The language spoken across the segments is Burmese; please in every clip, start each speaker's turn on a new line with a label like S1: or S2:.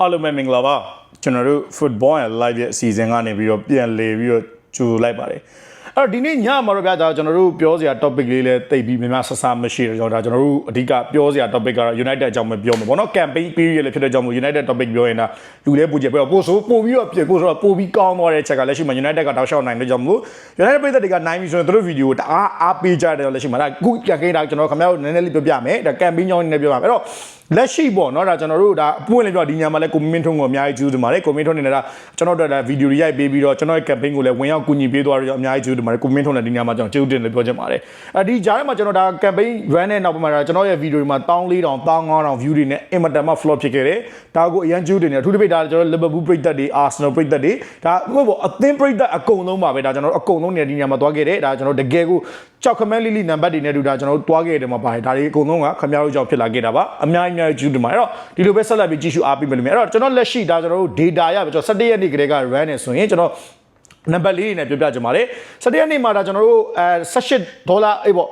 S1: အားလုံးပဲမင်္ဂလာပါကျွန်တော်တို့ football and live ရဲ့အစီအစဉ်ကနေပြီးတော့ပြန်လည်ပြီးတော့ကြိုလိုက်ပါတယ်အဲ့တော့ဒီနေ့ညမှာတော့ဗျာဒါကျွန်တော်တို့ပြောစရာ topic လေးလည်းတိတ်ပြီးများများဆဆမရှိတော့ကျွန်တော်ဒါကျွန်တော်တို့အဓိကပြောစရာ topic ကတော့ United အကြောင်းပဲပြောမှာပေါ့နော် campaign period လည်းဖြစ်တဲ့ကြောင့်မို့ United topic ပြောရင်ဒါလူလည်းပူကြပြီးတော့ပို့ဆိုပို့ပြီးတော့ပြေပို့ဆိုတော့ပို့ပြီးကောင်းသွားတဲ့ချက်ကလက်ရှိမှာ United ကတောက်လျှောက်နိုင်တဲ့ကြောင့်မို့ United ပြည်သက်တွေကနိုင်ပြီဆိုရင်သူတို့ဗီဒီယိုတအားအားပေးကြတယ်လက်ရှိမှာဒါခုပြန်ကိန်းတာကျွန်တော်ခင်ဗျားတို့နည်းနည်းလေးပြောပြမယ်ဒါ campaign ကြောင်းနည်းနည်းပြောပြမယ်အဲ့တော့ လက်ရှိပေါ့เนาะဒါကျွန်တော်တို့ဒါအပွင့်လေးပြောဒီညမှာလဲကိုမင်းထုံးကိုအများကြီးကျူးတယ်မှာလေကိုမင်းထုံးနေနေတာကျွန်တော်တို့ဒါဗီဒီယိုရိုက်ပေးပြီးတော့ကျွန်တော်ရဲ့ campaign ကိုလည်းဝင်ရောက်ကူညီပေးသွားတော့အများကြီးကျူးတယ်မှာလေကိုမင်းထုံးလည်းဒီညမှာကျွန်တော်ကျူးတယ်လို့ပြောချင်ပါတယ်အဲဒီကြားထဲမှာကျွန်တော်ဒါ campaign run နဲ့နောက်ပိုင်းမှာဒါကျွန်တော်ရဲ့ဗီဒီယိုတွေမှာ14000 15000 view တွေနဲ့အင်မတန်မှ flop ဖြစ်ခဲ့တယ်ဒါကိုအရန်ကျူးတယ်နေအထူးသဖြင့်ဒါကျွန်တော် Liverpool ပရိသတ်တွေ Arsenal ပရိသတ်တွေဒါဘယ်ပေါ့အသင်းပရိသတ်အကုန်လုံးပါပဲဒါကျွန်တော်တို့အကုန်လုံးနေဒီညမှာသွားခဲ့တယ်ဒါကျွန်တော်တကယ်ကိုကြောက်ခမန်းလိလိနံပါတ်တွေနဲ့တူဒါကျွန်တော်တို့သွားခဲ့တယ်မှာပါတယ်ဒါတွေအကုန်လုံးကခမရတို့ကြောင့်ဖြစ်လာခဲ့တာပါအများကြီး အများကြီးကျူးတယ်မှာအဲ့တော့ဒီလိုပဲဆက်လက်ပြီးကြည့်ရှုအားပေးမယ်လို့မြင်အဲ့တော့ကျွန်တော်လက်ရှိဒါကျွန်တော်တို့ data ရပြီကျွန်တော်17ရက်နေ့ကလေးက run နေဆိုရင်ကျွန်တော်နံပါတ်လေးနဲ့ပြောပြချင်ပါတယ်17ရက်နေ့မှာဒါကျွန်တော်တို့အဲ18ဒေါ်လာအေးပေါ့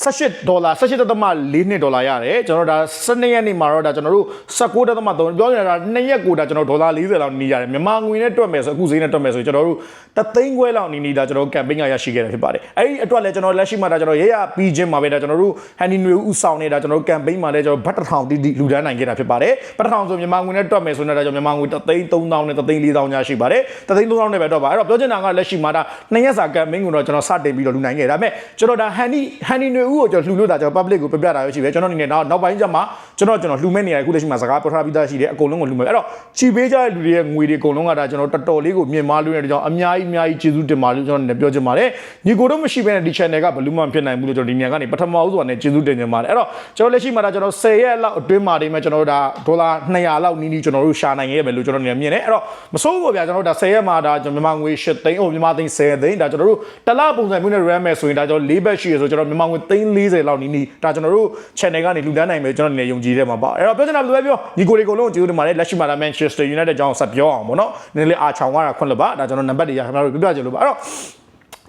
S1: 18ဒေါ်လာ18.4နှစ်ဒေါ်လာရတယ်ကျွန်တော်ဒါ12ရက်နေ့မှာတော့ဒါကျွန်တော်တို့19.3ပြောနေတာ2ရက်ကိုဒါကျွန်တော်ဒေါ်လာ40လောက်နီးရတယ်မြန်မာငွေနဲ့တွက်မယ်ဆိုအခုဈေးနဲ့တွက်မယ်ဆိုကျွန်တော်တို့တသိန်းခွဲလောက်နီးနီးဒါကျွန်တော်တို့ကမ်ပိန်းကရရှိခဲ့တယ်ဖြစ်ပါတယ်အဲ့ဒီအတွက်လည်းကျွန်တော်လက်ရှိမှာဒါကျွန်တော်ရရပြီးချင်းမှာပဲဒါကျွန်တော်တို့ဟန်နီနွေဦးဆောင်နေတာကျွန်တော်တို့ကမ်ပိန်းမှာလည်းကျွန်တော်ဘတ်တစ်ထောင်တီးတီးလူဒန်းနိုင်ခဲ့တာဖြစ်ပါတယ်ဘတ်တစ်ထောင်ဆိုမြန်မာငွေနဲ့တွက်မယ်ဆိုတော့ဒါကျွန်တော်မြန်မာငွေတသိန်း3000နဲ့တသိန်း4000ညာရှိပါတယ်တသိန်း3000နဲ့ပဲတော့ပါအဲ့တော့ပြောချင်တာကလက်ရှိမှာဒါ2ရက်စာကမ်ပိန်းကိုတော့ကျွန်တော်စတင်ပြီးတော့လူနိုင်ခဲ့ဒါပေမဲ့ကျွန်တော်ဒါဟန်နီဟန်နီနွေဦးကိုကျွန်တော်လှူလို့ဒါကျွန်တော် public ကိုပြပြတာရရှိပဲကျွန်တော်အနေနဲ့နောက်နောက်ပိုင်းကျမှကျွန်တော်ကျွန်တော်လှူမဲ့နေရအခုလက်ရှိမှာစကားပြောထားပြီးသားရှိတယ်အကုန်လုံးကိုလှူမဲ့အဲ့တော့ချီပေးကြတဲ့လူတွေရဲ့ငွေတွေအကုန်လုံးကဒါကျွန်တော်တော်တော်လေးကိုမြင်မာလို့နေတဲ့ကြောင့်အများကြီးအများကြီးကျေးဇူးတင်ပါလို့ကျွန်တော်လည်းပြောချင်ပါတယ်ညီကိုတို့မရှိဘဲနဲ့ဒီ channel ကဘယ်လို့မှဖြစ်နိုင်ဘူးလို့ကျွန်တော်ဒီညကနေပထမဦးစွာနဲ့ကျေးဇူးတင်ချင်ပါတယ်အဲ့တော့ကျွန်တော်လက်ရှိမှာဒါကျွန်တော်10ရက်လောက်အတွင်းမှာနေမှာကျွန်တော်တို့ဒါဒေါ်လာ200လောက်နီးနီးကျွန်တော်တို့ရှာနိုင်ခဲ့မယ်လို့ကျွန်တော်နေမြင်တယ်အဲ့တော့မစိုးဘူးဗျာကျွန်တော်တို့ဒါ10ရက်မှာဒါကျွန်တော်မြန်မာငွေ8သိန်းဟိုမြန်မာသိန်း10သိန်းဒါကျွန်တော်တို့တစ်လပုံစံမျိုးနဲ့ RAM မယ်ဆိုရင်ဒါကျွန်တော်၄ဘက်ရှိရဆိုကျွန်တော်မြန်မာငွေသိန်း40လောက်နီးနီးဒါကျွန်တော်တို့ channel ကနေလူတန်းနိုင်မယ်ကျွန်တော်နေယုံကြည်တဲ့မှာပါအဲ့တော့ပြောချင်တာဘယ်လိုပဲပြောညီကိုတွေကိုလုံးကျေးဇူးတင်ပါတယ်လက်ရှိမှာဒါ Manchester United ကြောင်းဆက်ပြောအောင်ပေါ့နော်နည်းနည်းလေးအားချောင်ရတာခွင့်လပါဒါကျွန်တော်နံပါတ်တွေရခင်ဗျားတို့ပြပြကြလို့ပါအဲ့တော့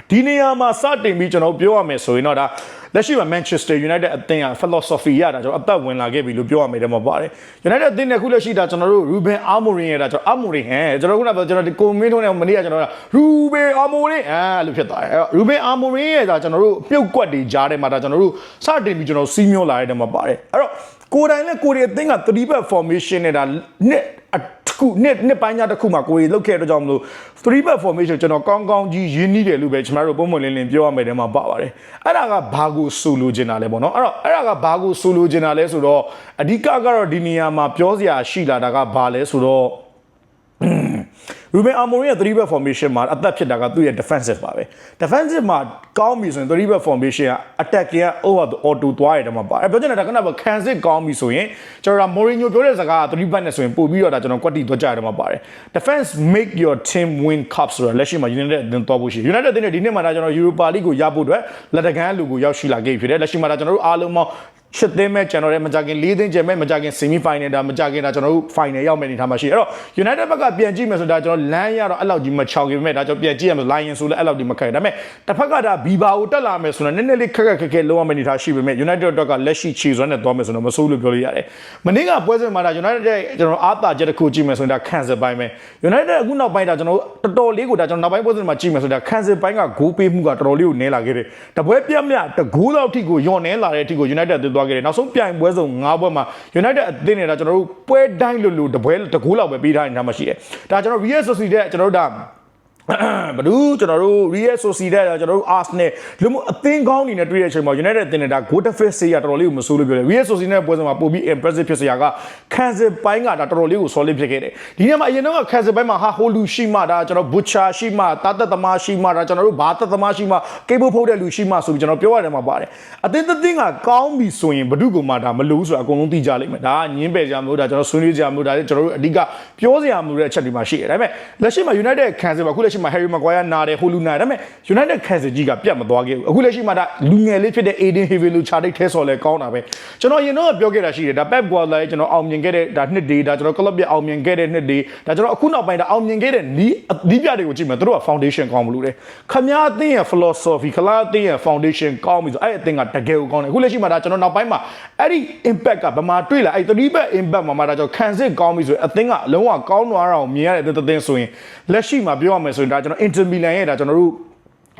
S1: ဒီနေရာမှာစတင်ပြီးကျွန်တော်ပြောရမယ်ဆိုရင်တော့ဒါလက်ရှိမှာ Manchester United အသင်းက philosophy ရတာကျွန်တော်အသက်ဝင်လာခဲ့ပြီလို့ပြောရမယ်တဲ့မှာပါတယ် United အသင်းနဲ့ခုလက်ရှိတာကျွန်တော်တို့ Ruben Amorim ရတာကျွန်တော် Amorim ဟဲ့ကျွန်တော်ခုနကကျွန်တော်ဒီကိုမင်းထုံးနဲ့မနေ့ကကျွန်တော်က Ruben Amorim အဲလို့ဖြစ်သွားတယ်အဲ့တော့ Ruben Amorim ရဲ့ဒါကျွန်တော်တို့ပြုတ်ကွက်တွေကြားထဲမှာဒါကျွန်တော်တို့စတင်ပြီးကျွန်တော်စီးမျောလာတဲ့မှာပါတယ်အဲ့တော့ကိုယ်တိုင်နဲ့ကိုယ်ရဲ့အသင်းက3 back formation နဲ့ဒါနှစ် တစ်ခုနှစ်နှစ်ပိုင်းခြားတစ်ခုမှာကိုယ်လောက်ခဲ့တဲ့ကြောင့်မလို့3 back formation ကျွန်တော်ကောင်းကောင်းကြီးရင်းနှီးတယ်လို့ပဲကျွန်တော်တို့ပုံမှန်လင်းလင်းပြောရမယ်တဲ့မှာပါပါတယ်အဲ့ဒါကဘာကိုဆိုလိုချင်တာလဲပေါ့နော်အဲ့တော့အဲ့ဒါကဘာကိုဆိုလိုချင်တာလဲဆိုတော့အဓိကကတော့ဒီနေရာမှာပြောစရာရှိလာတာကဘာလဲဆိုတော့ Ruben Amorim ရဲ့3 back formation မှာအသက်ဖြစ်တာကသူ့ရဲ့ defensive ပါပဲ defensive မှာကောင်းပြီဆိုရင်3 back formation က attack က over the auto သွားရတယ်မှာပါအဲပြောချင်တာကခဏပဲ can sit ကောင်းပြီဆိုရင်ကျွန်တော်က Mourinho ပြောတဲ့စကားက3 back နဲ့ဆိုရင်ပို့ပြီးတော့ဒါကျွန်တော်ကွက်တီသွားကြရတယ်မှာပါတယ် defense make your team win cups ဆိုတော့လက်ရှိမှာ United အသင်းသွားဖို့ရှိ United အသင်းနဲ့ဒီနေ့မှာဒါကျွန်တော် Europa League ကိုရဖို့အတွက်လက်တကန်းလူကိုရောက်ရှိလာခဲ့ဖြစ်တယ်လက်ရှိမှာဒါကျွန်တော်တို့အားလုံးပေါင်း ရှစ်သိန်းမဲ့ကျွန်တော်ရဲ့မကြခင်၄သိန်းကျန်မဲ့မကြခင် semi final ဒါမကြခင်ဒါကျွန်တော်တို့ final ရောက်မယ့်အနေထားမှာရှိအဲ့တော့ United ဘက်ကပြန်ကြည့်မယ်ဆိုတော့ကျွန်တော်လမ်းရတော့အဲ့လောက်ကြီးမချောင်ခင်မဲ့ဒါကျွန်တော်ပြန်ကြည့်ရမယ် Lion ဆိုလည်းအဲ့လောက်ကြီးမခိုင်ဒါပေမဲ့တစ်ဖက်ကဒါ Biba ကိုတက်လာမယ်ဆိုတော့နည်းနည်းလေးခက်ခက်ခက်ခက်လုံးဝမယ့်အနေထားရှိပေမဲ့ United အတွက်ကလက်ရှိခြေစွမ်းနဲ့သွားမယ်ဆိုတော့မဆိုးလို့ပြောလို့ရတယ်မနေ့ကပွဲစဉ်မှာဒါ United ရဲ့ကျွန်တော်အားသာချက်တစ်ခုကြည့်မယ်ဆိုရင်ဒါ cancel ပိုင်းပဲ United အခုနောက်ပိုင်းဒါကျွန်တော်တော်တော်လေးကိုဒါကျွန်တော်နောက်ပိုင်းပွဲစဉ်မှာကြည့်မယ်ဆိုတော့ cancel ပိုင်းကဂိုးပေးမှုကတော်တော်လေးကိုနည်းလာခဲ့တယ်တပွဲပြတ်မြတ်တဂိုးလောက်ထိကိုညော့နည်းလာတဲ့အထိကို United သွသွားခဲ့တယ်နောက်ဆုံးပြိုင်ပွဲစုံ၅ပွဲမှာ United အသင်းနေတာကျွန်တော်တို့ပွဲတိုင်းလို့လို့တပွဲတကူလောက်ပဲပေးထားနေတာမှရှိတယ်။ဒါကျွန်တော် Real Sociedad ကျွန်တော်တို့ဒါ ဘဒူးကျွန်တော်တို့ Real Sociedad ကျွန်တော်တို့ Arsenal လူမျိုးအသင်းကောင်းနေနဲ့တွေ့တဲ့အချိန်မှာ United အသင်းနေတာ goal defense ဆေးရတော်တော်လေးကိုမဆိုးလို့ပြောတယ် Real Sociedad ပွဲစဉ်မှာပိုပြီး impressive ဖြစ်စရာကခံစစ်ပိုင်းကဒါတော်တော်လေးကို solid ဖြစ်ခဲ့တယ်ဒီနေ့မှာအရင်တော့ခံစစ်ပိုင်းမှာဟာဟိုလူရှိမှဒါကျွန်တော် Butcher ရှိမှတာသက်သမားရှိမှဒါကျွန်တော်တို့ဘာသက်သမားရှိမှ cable ဖုတ်တဲ့လူရှိမှဆိုပြီးကျွန်တော်ပြောရတယ်မှာပါတယ်အသင်းသင်းကကောင်းပြီဆိုရင်ဘဒုကမှဒါမလို့ဆိုတာအကုန်လုံးသိကြလိမ့်မယ်ဒါကညင်းပယ်ကြမျိုးဒါကျွန်တော်ဆွေးနွေးကြမျိုးဒါကျွန်တော်တို့အဓိကပြောစရာမျိုးတဲ့အချက်တွေမှာရှိတယ်ဒါပေမဲ့လက်ရှိမှာ United ခံစစ်မှာခုလက်ရှိလက်ရှိမှာ Harry Maguire နာတယ်ဟိုလူနာတယ်ဒါပေမဲ့ United ခန်းစကြီးကပြတ်မသွားခဲ့ဘူးအခုလက်ရှိမှာဒါလူငယ်လေးဖြစ်တဲ့ Aiden Heavy လူချာတိတ်ထဲဆော်လဲကောင်းတာပဲကျွန်တော်ရင်တော့ပြောခဲ့တာရှိတယ်ဒါ Pep Guardiola ရဲ့ကျွန်တော်အောင်မြင်ခဲ့တဲ့ဒါနှစ်တွေဒါကျွန်တော် club ပြအောင်မြင်ခဲ့တဲ့နှစ်တွေဒါကျွန်တော်အခုနောက်ပိုင်းဒါအောင်မြင်ခဲ့တဲ့နီးနီးပြတွေကိုကြည့်မယ်သူတို့က foundation ကောင်းမလို့တယ်ခမားအသင်းရဲ့ philosophy ခလာအသင်းရဲ့ foundation ကောင်းပြီဆိုအဲ့အသင်းကတကယ်ကိုကောင်းတယ်အခုလက်ရှိမှာဒါကျွန်တော်နောက်ပိုင်းမှာအဲ့ဒီ impact ကဗမာတွေ့လာအဲ့3 back impact မှာမှာဒါကျွန်တော်ခံစစ်ကောင်းပြီဆိုရင်အသင်းကအလုံးဝကောင်းသွားတာကိုမြင်ရတဲ့သင်းဆိုရင်လက်ရှိမှာပြောရမယ်ဆိုရင်ဒါကျွန်တော် Inter Milan ရဲ့ဒါကျွန်တော်တို့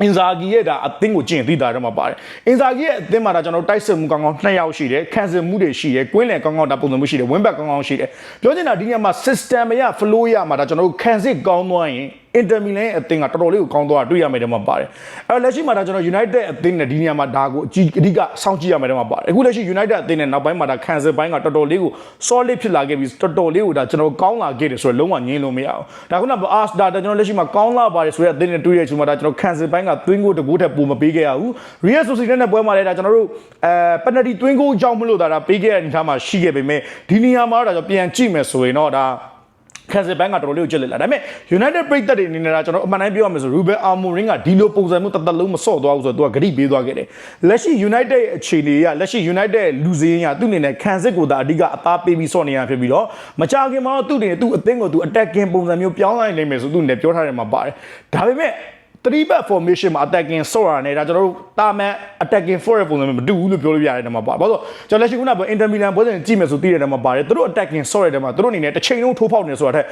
S1: အင်ဇာဂီရဲ့ဒါအသင်းကိုကျင့်သိတာတော့မှာပါတယ်အင်ဇာဂီရဲ့အသင်းမှာဒါကျွန်တော်တိုက်စစ်မှုကောင်းကောင်းနှစ်ယောက်ရှိတယ်ခံစစ်မှုတွေရှိတယ်ကွင်းလယ်ကောင်းကောင်းဒါပုံစံမှုရှိတယ်ဝင်းဘက်ကောင်းကောင်းရှိတယ်ပြောချင်တာဒီညမှာ system ရ flow ရမှာဒါကျွန်တော်တို့ခံစစ်ကောင်းသွားရင် အင်တာမီလန်ရဲ့အသင်းကတော်တော်လေးကိုကောင်းသွားတာတွေ့ရမယ်တဲ့မှာပါတယ်အဲ့တော့လက်ရှိမှာဒါကျွန်တော် United အသင်းနဲ့ဒီနေရာမှာဒါကိုအကြီးအဓိကစောင့်ကြည့်ရမယ်တဲ့မှာပါတယ်အခုလက်ရှိ United အသင်းနဲ့နောက်ပိုင်းမှာဒါခံစစ်ပိုင်းကတော်တော်လေးကို solid ဖြစ်လာခဲ့ပြီးတော်တော်လေးကိုဒါကျွန်တော်ကောင်းလာခဲ့တယ်ဆိုတော့လုံးဝငြင်းလို့မရအောင်ဒါခုနက Ars ဒါကျွန်တော်လက်ရှိမှာကောင်းလာပါတယ်ဆိုတဲ့အသင်းနဲ့တွေ့ရတဲ့အချိန်မှာဒါကျွန်တော်ခံစစ်ပိုင်းကသွင်းကိုတကူထက်ပိုမပေးခဲ့ရဘူး Real Sociedad နဲ့ပွဲမှာလည်းဒါကျွန်တော်တို့အဲ penalty သွင်းကိုကြောင့်မလို့ဒါဒါပေးခဲ့တဲ့အနေအထားမှာရှိခဲ့ပေမဲ့ဒီနေရာမှာတော့ဒါကျွန်တော်ပြန်ကြည့်မယ်ဆိုရင်တော့ဒါ ခံစစ်ဘန်းကတော်တော်လေးကိုကြက်လက်လာဒါပေမဲ့ United ပြိတ်သက်တွေအနေနဲ့ကကျွန်တော်အမှန်တိုင်းပြောရမယ်ဆို Ruben Amorim ကဒီလိုပုံစံမျိုးတသက်လုံးမဆော့သွားဘူးဆိုတော့သူကဂရိပေးသွားခဲ့တယ်လက်ရှိ United ရဲ့အခြေအနေကလက်ရှိ United ရဲ့လူစည်းရင်းကသူ့အနေနဲ့ခံစစ်ကိုသာအဓိကအသားပေးပြီးဆော့နေရဖြစ်ပြီးတော့မကြခင်မှာတော့သူ့အနေနဲ့သူ့အသင်းကိုသူ attacking ပုံစံမျိုးပြောင်းလိုက်နိုင်မယ်ဆိုသူ့အနေနဲ့ပြောထားတယ်မှာပါတယ်ဒါပေမဲ့ 3 back formation မှာ attacking ဆော့ရနေတာကျွန်တော်တို့တာမန် attacking forward ပုံစံမျိုးမတူဘူးလို့ပြောလို့ရတယ်မှာပါဘာလို့ကျွန်တော်လက်ရှိခုနက Inter Milan ပွဲစဉ်ကြည့်မယ်ဆိုသိရတယ်မှာပါတယ်သူတို့ attacking ဆော့ရတဲ့မှာသူတို့အနေနဲ့တစ်ချိန်လုံးထိုးဖောက်နေဆိုတာတဲ့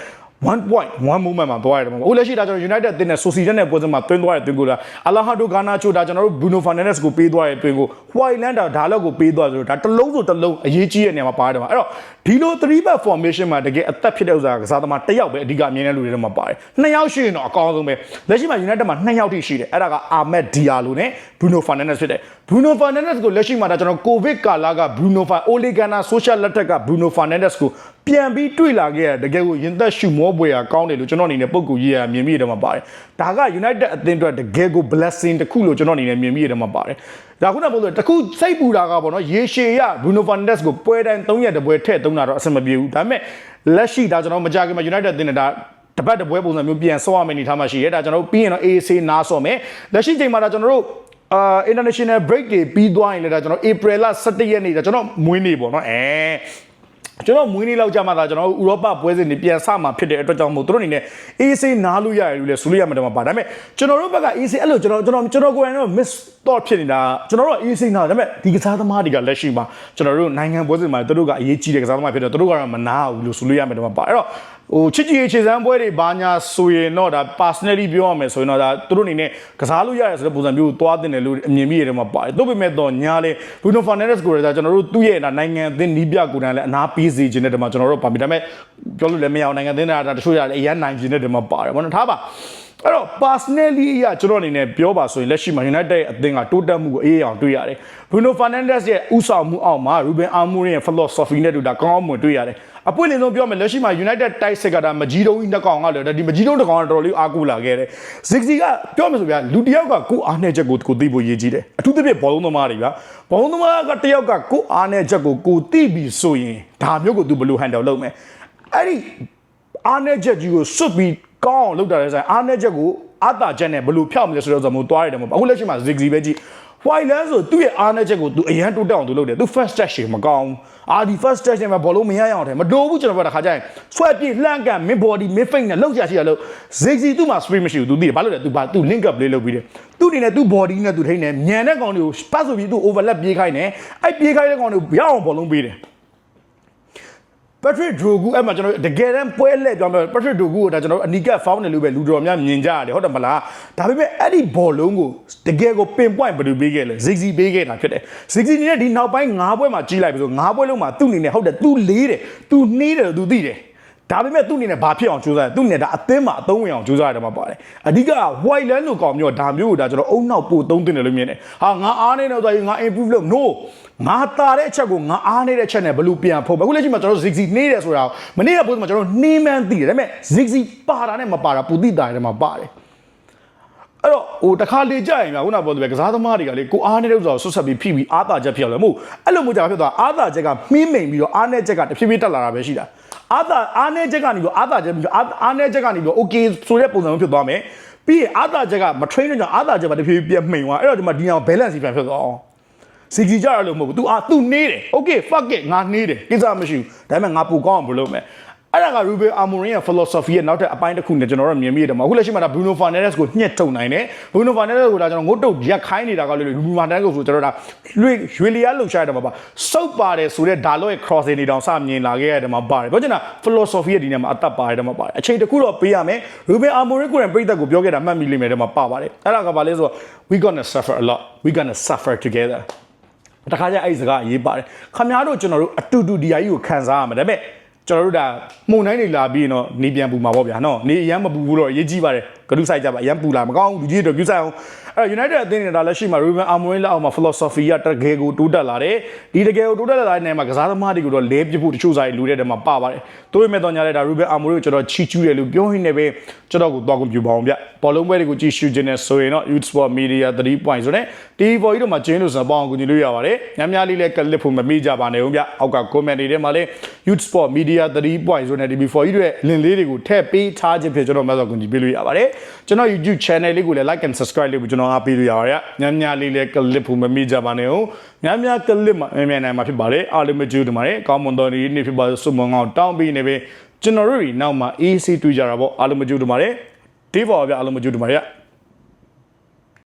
S1: 1 point 1 moment မှာသွားရတယ်မှာဦးလက်ရှိဒါကျွန်တော် United အသင်းနဲ့ Sociedad နဲ့ပွဲစဉ်မှာတွင်းသွားတဲ့တွင်းကိုလာ Alejandro Garnacho ဒါကျွန်တော်တို့ Bruno Fernandes ကိုပေးသွားတဲ့တွင်းကို Whiteland ဒါဒါလောက်ကိုပေးသွားဆိုတော့ဒါတစ်လုံးဆိုတစ်လုံးအရေးကြီးတဲ့နေရာမှာပါတယ်မှာအဲ့တော့ဒီလို3 back formation မှာတကယ်အသက်ဖြစ်တဲ့ဥစ္စာကစားသမားတစ်ယောက်ပဲအဓိကအမြင်တဲ့လူတွေထဲမှာပါတယ်နှစ်ယောက်ရှိရင်တော့အကောင်းဆုံးပဲလက်ရှိမှာ United မှာနှစ်ယောက်ထိရှိတယ်အဲ့ဒါက Ahmed Diallo နဲ့ Bruno Fernandes ဖြစ်တယ် Bruno Fernandes ကိုလက်ရှိမှာဒါကျွန်တော် COVID ကာလက Bruno Fer Ole Gunnar Social လက်ထက်က Bruno Fernandes ကိုပြန်ပြီးတွေ့လာခဲ့ရတကယ်ကိုရင်သက်ရှုမောပွေရကောင်းတယ်လို့ကျွန်တော်အနေနဲ့ပုံကူကြီးရမြင်မိရတဲ့မှာပါတယ်ဒါက United အသင်းအတွက်တကယ်ကို blessing တစ်ခုလို့ကျွန်တော်အနေနဲ့မြင်မိရတဲ့မှာပါတယ်ဒါခုနကပြောလို့တခုစိတ်ပူတာကပေါ့နော်ရေရှည်ရ Bruno Fernandes ကိုပွဲတိုင်း3ရက်တပွဲထည့်သုံးတာတော့အဆင်မပြေဘူးဒါပေမဲ့လက်ရှိဒါကျွန်တော်မကြခင်မှာ United အသင်းနဲ့ဒါတ ပတ်တပွဲပုံစံမျိုးပြန်ဆော့ရမယ့်အနေထားမှာရှိရဲဒါကျွန်တော်တို့ပြီးရင်တော့ AC နားဆော့မယ်လက်ရှိချိန်မှာဒါကျွန်တော်တို့အာ international break တွေပြီးသွားရင်လည်းဒါကျွန်တော် April လ17ရက်နေ့ဒါကျွန်တော်မွေးနေ့ပေါ့နော်အဲကျွန်တော်မွေးနေ့လောက်ကြာမှသာကျွန်တော်ဥရောပပွဲစဉ်တွေပြန်ဆမှာဖြစ်တဲ့အတွက်ကြောင့်မို့သူတို့အနေနဲ့ AC နားလို့ရတယ်လို့လည်းဆိုလို့ရမှာတော့ပါဒါပေမဲ့ကျွန်တော်တို့ဘက်က AC အဲ့လိုကျွန်တော်ကျွန်တော်ကျွန်တော်ကိုယ်တိုင်တော့ miss thought ဖြစ်နေတာကျွန်တော်တို့ AC နားဒါပေမဲ့ဒီကစားသမားတွေကလက်ရှိမှာကျွန်တော်တို့နိုင်ငံပွဲစဉ်မှာသူတို့ကအရေးကြီးတဲ့ကစားသမားဖြစ်တော့သူတို့ကတော့မနာဘူးလို့ဆိုလို့ရမှာတော့ပါအဲ့တော့ ဟိုချစ်ကြည်ရေးခြေစမ်းပွဲတွေဘာညာဆိုရင်တော့ဒါ personally ပြောရမယ်ဆိုရင်တော့ဒါသူတို့အနေနဲ့ကစားလို့ရတယ်ဆိုတဲ့ပုံစံမျိုးကိုသွားတင်တယ်လို့အမြင်မိရတယ်မှာပါတယ်တို့ပေမဲ့တော့ညာလေ Bruno Fernandes ကိုလည်းဒါကျွန်တော်တို့သူ့ရဲ့ဒါနိုင်ငံအသင်းနီးပြကိုယ်တိုင်လည်းအနာပေးစေခြင်းတဲ့တမှာကျွန်တော်တို့ပါပြီဒါပေမဲ့ပြောလို့လည်းမရအောင်နိုင်ငံအသင်းကဒါတချို့ရတယ်အရန်နိုင်ခြင်းတဲ့တမှာပါတယ်ဘာလို့ထားပါ အဲ့တော့ personally အရကျွန်တော်အနေနဲ့ပြောပါဆိုရင်လက်ရှိမှာ United ရဲ့အသင်းကတိုးတက်မှုကိုအေးအောင်တွေ့ရတယ် Bruno Fernandes ရဲ့ဥဆောင်မှုအောက်မှာ Ruben Amorim ရဲ့ philosophy နဲ့တူတာကောင်းအောင်မွန်တွေ့ရတယ်အပွင့်လင်းဆုံးပြောမယ်လက်ရှိမှာ United တိုက်စစ်ကဒါမကြီးတုံးကြီးနှစ်ကောင်ကလည်းဒီမကြီးတုံးတစ်ကောင်ကတော်တော်လေးအားကိုးလာခဲ့တယ် Ziggy ကပြောမယ်ဆိုဗျာလူတစ်ယောက်ကကိုအားနဲ့ချက်ကိုကိုသိဖို့ရည်ကြီးတယ်အထူးသဖြင့်ဘောလုံးသမားတွေဗျာဘောလုံးသမားကတစ်ယောက်ကကိုအားနဲ့ချက်ကိုကိုသိပြီဆိုရင်ဒါမျိုးကိုသူဘယ်လို handle လုပ်မလဲအဲ့ဒီအားနဲ့ချက်ကြီးကိုစွတ်ပြီး ကောင်းအောင်လုပ်တာလဲဆိုရင်အားနဲ့ချက်ကိုအာတာချက်နဲ့ဘယ်လိုဖျောက်မလဲဆိုတော့ဆိုမှသွားရတယ်မဟုတ်အခုလက်ရှိမှာ Ziggy ပဲကြည့် white land ဆိုသူ့ရဲ့အားနဲ့ချက်ကိုသူအရန်တိုးတက်အောင်သူလုပ်တယ်သူ first touch ရှင်မကောင်းအာဒီ first touch နဲ့ဘောလုံးမရရအောင်တယ်မတိုးဘူးကျွန်တော်ပြောတာခါကြရင်ဆွဲပြေးလှမ်းကန် mid body mid feint နဲ့လောက်ကြရှိရလို့ ziggy သူ့မှာ speed မရှိဘူးသူသိတယ်ဘာလို့လဲသူဘာသူ link up လေးလုပ်ပြီးတယ်သူအနေနဲ့သူ body နဲ့သူထိနေညံတဲ့ကောင်တွေကို pass ဆိုပြီးသူ overlap ပြေးခိုင်းတယ်အဲ့ပြေးခိုင်းတဲ့ကောင်တွေကိုရအောင်ဘောလုံးပေးတယ် Patrick Drogu အဲ့မှာကျွန်တော်တကယ်တမ်းပွဲလဲပြောမယ် Patrick Drogu ကိုဒါကျွန်တော်အနီကဖောင်းတယ်လို့ပဲလူတော်များမြင်ကြရတယ်ဟုတ်တယ်မလားဒါပေမဲ့အဲ့ဒီဘောလုံးကိုတကယ်ကိုပင် point ဘယ်လိုပေးခဲ့လဲ Zigzi ပေးခဲ့တာဖြစ်တယ် Zigzi နေတဲ့ဒီနောက်ပိုင်း၅ပွဲမှာကြီးလိုက်ပြီဆို၅ပွဲလုံးမှာသူ့အနေနဲ့ဟုတ်တယ်သူလေးတယ်သူနှီးတယ်သူသိတယ် ဒါပေမဲ့သူ့အနေနဲ့ဘာဖြစ်အောင်ကြိုးစားလဲသူ့အနေနဲ့ဒါအသင်းမှာအသုံးဝင်အောင်ကြိုးစားရတယ်မှာပါတယ်အဓိက white land လို့ကောင်းမျိုးဒါမျိုးကိုဒါကျွန်တော်အုံနောက်ပို့သုံးတင်တယ်လို့မြင်တယ်ဟာငါအားနေတော့ဆိုရင်ငါ improve လုပ် no ငါတာတဲ့အချက်ကိုငါအားနေတဲ့အချက်နဲ့ဘယ်လိုပြန်ဖို့အခုလက်ရှိမှာကျွန်တော် zigzag နေတယ်ဆိုတာမနေ့ကပို့မှာကျွန်တော်နှင်းမှန်းသိတယ်ဒါပေမဲ့ zigzag ပါတာနဲ့မပါတာပူတိတာတယ်မှာပါတယ် အဲ့တော့ဟိုတခါလေကြရင်ကခုနပြောတယ်ပဲကစားသမားတွေကလေကိုအားနေတဲ့ဥစ္စာကိုဆွတ်ဆက်ပြီးဖိပြီးအားတာချက်ဖြစ်အောင်လေမဟုတ်အဲ့လိုမျိုးကြာဖြစ်သွားအားတာချက်ကမှင်းမိန်ပြီးတော့အားနေချက်ကတဖြည်းဖြည်းတက်လာတာပဲရှိတာအားတာအားနေချက်ကနေပြီးအားတာချက်ပြီးအားအားနေချက်ကနေပြီး okay ဆိုတဲ့ပုံစံမျိုးဖြစ်သွားမယ်ပြီးရင်အာသာချက်ကမ train တဲ့ကြောင့်အာသာချက်မှာတဖြည်းဖြည်းပြတ်မှိန်သွားအဲ့တော့ဒီမှာဒီအောင် balance ပြန်ဖြစ်သွားအောင်စီကြီးကြရလို့မဟုတ်ဘူး तू အာ तू နေတယ် okay fuck it ငါနေတယ်ကိစ္စမရှိဘူးဒါပေမဲ့ငါပူကောင်းအောင်ဘယ်လုပ်မလဲ အဲ့ဒါက Ruben Amorim ရဲ့ philosophy ရဲ့နောက်ထပ်အပိုင်းတစ်ခုနဲ့ကျွန်တော်တို့မြင်မိရတယ်မှာအခုလက်ရှိမှာဒါ Bruno Fernandes ကိုညှက်ထုတ်နိုင်တယ် Bruno Fernandes ကိုဒါကျွန်တော်ငုတ်တုတ်ရက်ခိုင်းနေတာကလည်း Bruno Fernandes ကိုဆိုကျွန်တော်ဒါရွေရွေလျားလှုပ်ရှားရတယ်မှာပါစုပ်ပါတယ်ဆိုတဲ့ဒါလော့ရဲ့ crossing တွေတောင်စမြင်လာခဲ့ရတယ်မှာပါတယ်ပြောချင်တာ philosophy ရဲ့ဒီနေရာမှာအသက်ပါတယ်မှာပါတယ်အချိန်တစ်ခုတော့ပေးရမယ် Ruben Amorim ကိုယ်တိုင်ပြိသက်ကိုပြောခဲ့တာမှတ်မိလိမ့်မယ်တဲ့မှာပါပါတယ်အဲ့ဒါကဘာလဲဆိုတော့ we gonna suffer a lot we gonna suffer together တခါကျအဲ့ဒီစကားအရေးပါတယ်ခမများတို့ကျွန်တော်တို့အတူတူဒီအကြီးကိုခံစားရမှာဒါပေမဲ့ ကျွန်တော်တို့ဒါမှုန်တိုင်းတွေလာပြီးရင်တော့နေပြန်ပူမှာပေါ့ဗျာနော်နေအရန်မပူဘူးတော့အရေးကြီးပါတယ် ဂရုစိုက်ကြပါအရန်ပူလာမကောင်းဘူးလူကြီးတွေဂရုစိုက်အောင်အဲ့ United အသင်းနေတာလက်ရှိမှာ Ruben Amorim လက်အောက်မှာ philosophy ကတကယ်ကိုတိုးတက်လာတယ်ဒီတကယ်ကိုတိုးတက်လာတဲ့နေရာမှာကစားသမားတွေကိုတော့လဲပြဖို့တချို့စားရလူတဲ့တဲမှာပါပါတယ်တိုးရမဲ့တော့ညာလဲဒါ Ruben Amorim ကိုကျွန်တော်ချီကျူးတယ်လို့ပြောရင်းနဲ့ပဲကျွန်တော်ကိုသွားကွန်ပျူပါအောင်ဗျဘောလုံးပွဲတွေကိုကြည့်ရှုခြင်းနဲ့ဆိုရင်တော့ Youth Sport Media 3 point ဆိုတဲ့ TV ပေါ်ကြီးတို့မှာကျင်းလို့ဆိုတော့ပေါအောင်ကူညီလို့ရပါတယ်ညများလေးလည်းကလစ်ဖို့မမေ့ကြပါနဲ့ဦးဗျအောက်က comment တွေထဲမှာလည်း Youth Sport Media 3 point ဆိုတဲ့ TV4 ကြီးတွေလင်လေးတွေကိုထည့်ပေးထားခြင်းဖြစ်ကျွန်တော်မှဆိုကူညီပေးလို့ရပါတယ်ကျွန်တော် YouTube channel လေးကိုလည်း like and subscribe လေးကိုကျွန်တော်အားပေးလို့ရပါတယ်ညများလေးလည်းကလစ်ဖို့မမေ့ကြပါနဲ့ဦးညများကလစ်မှာမြန်မြန်နိုင်မှာဖြစ်ပါတယ်အားလုံးမကြည့်တူပါတယ်ကောင်းမွန်တော်ဒီနေ့ဖြစ်ပါစုံမငေါတောင်းပြီးနေပဲကျွန်တော်တို့ဒီနောက်မှာ AC တွေ့ကြတာပေါ့အားလုံးမကြည့်တူပါတယ်ဒီပေါ်ဗျအားလုံးမကြည့်တူပါတယ်